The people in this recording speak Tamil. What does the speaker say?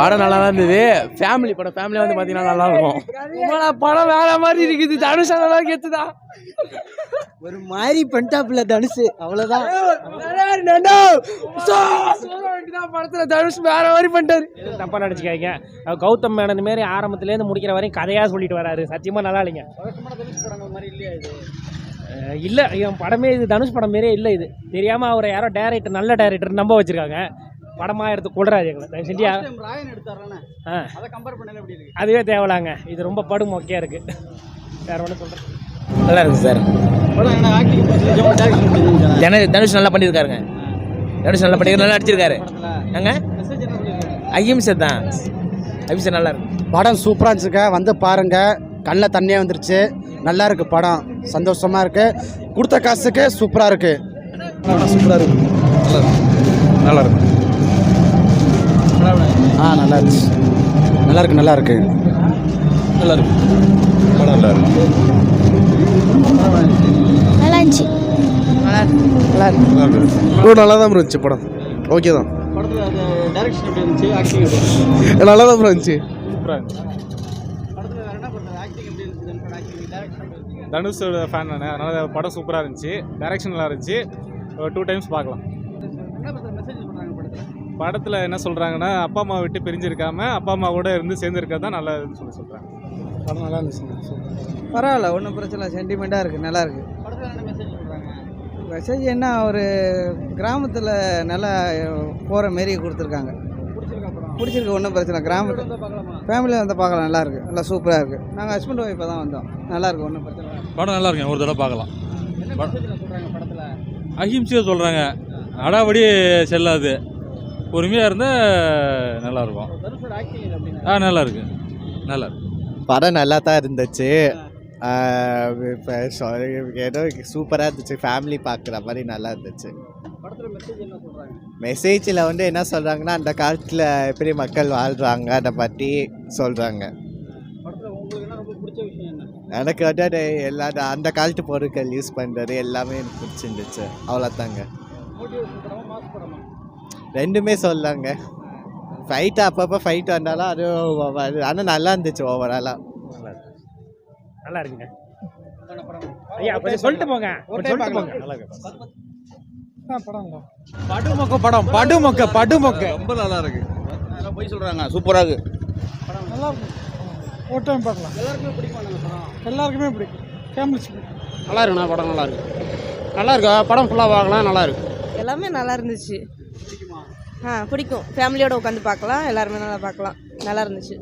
படம் நல்லா தான் இருந்தது. ஃபேமிலி படம் ஃபேமிலியாக வந்து பார்த்தீங்கன்னா நல்லா இருக்கும் படம் வேற மாதிரி இருக்குது. தனுஷ் நல்லா கெத்துதா? ஒரு மாதிரி பண்ணிட்டாப்புல தனுசு அவ்வளோதான் படத்துல தனுஷ் வேற மாதிரி பண்ணிட்டாரு. தப்பாக நினச்சிக்காதீங்க. கௌதம் மேனன் மாரி ஆரம்பத்துலேருந்து முடிக்கிற வரையும் கதையாக சொல்லிட்டு வராரு. சத்தியமாக நல்லா இல்லைங்க. இல்லை என் படமே இது தனுஷ் படம் மாரியே இல்லை இது. தெரியாமல் அவரை யாரோ டேரக்டர் நல்ல டேரக்டர் நம்ப வச்சிருக்காங்க. படமாக எடுத்து கொள்றாரு எங்களை. தயவு செஞ்சு ஆ. அதை கம்பேர் பண்ணல எப்படி இருக்கு? அதுவே தேவலாங்க. இது ரொம்ப படு மொக்கையாக இருக்குது வேற ஒன்றும் சொல்கிறேன் நல்லா இருக்கு சார். தனு தனுஷ் நல்லா பண்ணியிருக்காருங்க. தனுஷ் நல்லா பண்ணியிருக்காரு. நல்லா அடிச்சிருக்காரு பண்ணிருக்காங்க அஹிம்சை தான். அஹிம்சை நல்லா இருக்கு. படம் சூப்பராக இருந்துச்சுங்க வந்து பாருங்க. கண்ணில் தண்ணியாக வந்துருச்சு. நல்லா இருக்கு படம். சந்தோஷமா இருக்கு. கொடுத்த காசுக்கு சூப்பராக இருக்கு. சூப்பராக இருக்கு. நல்லா இருக்கு. ஆ நல்லா இருந்துச்சு நல்லா இருக்கு நல்லா இருக்கு நல்லா இருக்கு படம் நல்லா இருக்கு நல்லா இருந்துச்சு நல்லா தான் இருந்துச்சு படம். ஓகே தான். படத்துல அந்த டைரக்ஷன் எப்படி இருந்துச்சு? ஆக்டிங் எப்படி இருந்துச்சு? நல்லா தான் இருந்துச்சு. படத்துல வேற என்ன பண்றது ஆக்டிங் எப்படி இருந்துச்சு? தனுஷோட ஃபேன் நான். அதனால் படம் சூப்பராக இருந்துச்சு. டைரக்ஷன் நல்லா இருந்துச்சு. ஒரு டூ டைம்ஸ் பார்க்கலாம் என்ன பண்றது மெசேஜ் பண்றாங்க படத்துல. படத்தில் என்ன சொல்கிறாங்கன்னா அப்பா அம்மா விட்டு பிரிஞ்சிருக்காம அப்பா அம்மா கூட இருந்து சேர்ந்துருக்கிறது தான் நல்லதுன்னு சொல்லி சொல்கிறாங்க படம் நல்லா இருந்துச்சு பரவாயில்ல ஒன்றும் பிரச்சனை இல்லை. சென்டிமெண்ட்டாக இருக்குது நல்லா இருக்குது படத்துல என்ன மெசேஜ் என்ன ஒரு கிராமத்தில் நல்லா போகிற மாரி கொடுத்துருக்காங்க. பிடிச்சிருக்கா ஒன்றும் பிரச்சனை இல்லை. கிராமத்து வந்து பார்க்கலாமா? ஃபேமிலியில் வந்து பார்க்கலாம் நல்லா இருக்கு. நல்லா சூப்பராக இருக்குது நாங்கள் ஹஸ்பண்ட் ஒய்ஃபாக தான் வந்தோம். நல்லா இருக்கு ஒன்றும் பிரச்சனை படம் நல்லா இருக்குங்க ஒரு தடவை பார்க்கலாம். அஹிம்சையாக சொல்கிறாங்க அடாபடி செல்லாது. பொறுமையாக இருந்தால் நல்லாயிருக்கும் ஆ நல்லாயிருக்கு நல்லா படம் நல்லா தான் இருந்துச்சு இப்போ ஏதோ சூப்பராக இருந்துச்சு. ஃபேமிலி பார்க்குற மாதிரி நல்லா இருந்துச்சு. மெசேஜில் வந்து என்ன சொல்கிறாங்கன்னா அந்த காலத்தில் எப்படி மக்கள் வாழ்கிறாங்க அதை பற்றி சொல்கிறாங்க எனக்கு வந்து அது எல்லா அந்த காலத்து பொருட்கள் யூஸ் பண்ணுறது எல்லாமே எனக்கு பிடிச்சிருந்துச்சு. அவ்வளோதாங்க ரெண்டுமே சொல்லாங்க ஃபைட்டு அப்பப்போ ஃபைட் வந்தாலும் அது ஆனால் நல்லா இருந்துச்சு ஓவராலாக நல்லா இருக்குங்க. ஐயா சொல்லிட்டு போங்க. சொல்லிட்டு போங்க. நல்லா படுமொக்க படம் படுமொக்க படுமொக்க. ரொம்ப நல்லா இருக்கு. எல்லாம் போய் சொல்றாங்க சூப்பரா இருக்கு. ஒரு டைம் பார்க்கலாம். எல்லாருக்குமே பிடிக்கும் எல்லாருக்குமே பிடிக்கும். ஃபேமிலி நல்லா இருக்குண்ணா படம் நல்லா இருக்கு. நல்லா இருக்கு? படம் ஃபுல்லாக பார்க்கலாம் நல்லா இருக்கு. எல்லாமே நல்லா இருந்துச்சு ஆ பிடிக்கும். ஃபேமிலியோடு உட்காந்து பார்க்கலாம். எல்லாருமே நல்லா பார்க்கலாம். நல்லா இருந்துச்சு